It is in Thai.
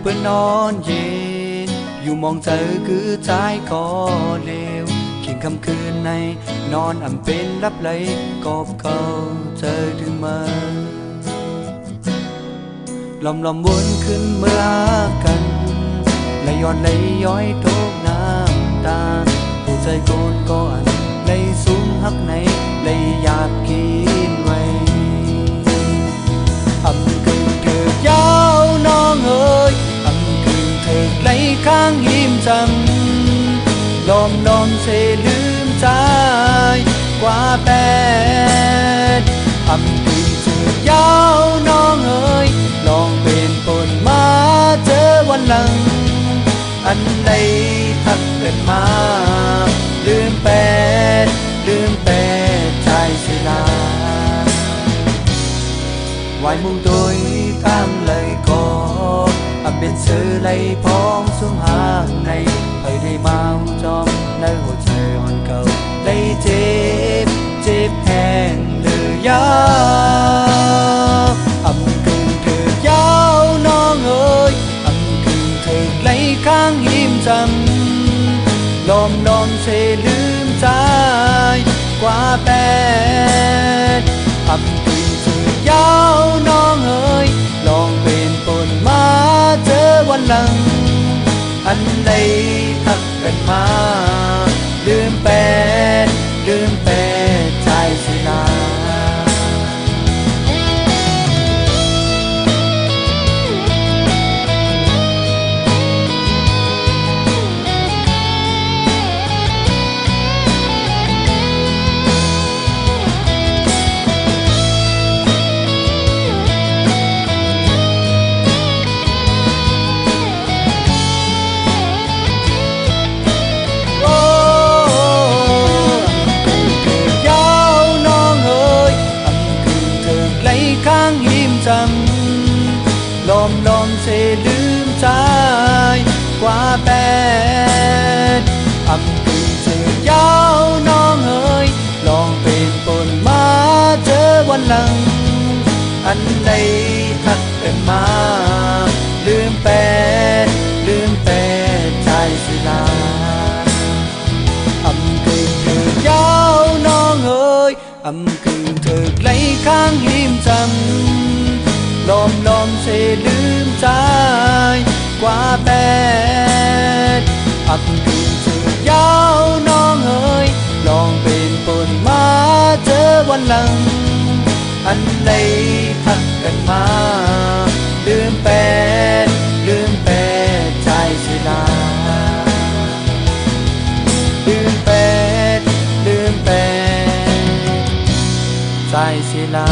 เพื่อนอนเย็น อยู่มองเจอคือใจก็เลวเขียนคำคืนในนอนอ่ำเป็นรับไหลกอบเขาเจอถึงมาลอมลอมวนขึ้นเมื่อกันไหลย้อนไหลย้อยทุกน้ำตาผู้ใจโกนก่อน ว่าแปดอำกึ่งเถิดยาวน้องเอ๋ยลองเป็นปนมาเจอวันหลัง อันใดทักเกิดมา ลืมแปดลืมแปดใจสิลาวายมุงโดยตั้งเลยก็อับเป็นเสือเลยพร้อมสวงห่างในเอยได้มาจอมำลอมลอมเสลืมใจกว่าแปดอำกึ่งเวันหลัง อันใดทักกันมา ลืมแปดลืมแปดใจสิลาอำกึ่งเถิดยาวน้องเอ๋ยอำกึ่งเถิดไหลข้างหิมจำลอมลอมเสลืมใจกว่าแปดอำกึ่งเถิดยาวน้องเอ๋ยลองเป็นปนมาเจอวันหลัง อันใดทักกันมาลืมแปดลืมแปดใจสิลาลืมแปดลืมแปดใจสิลา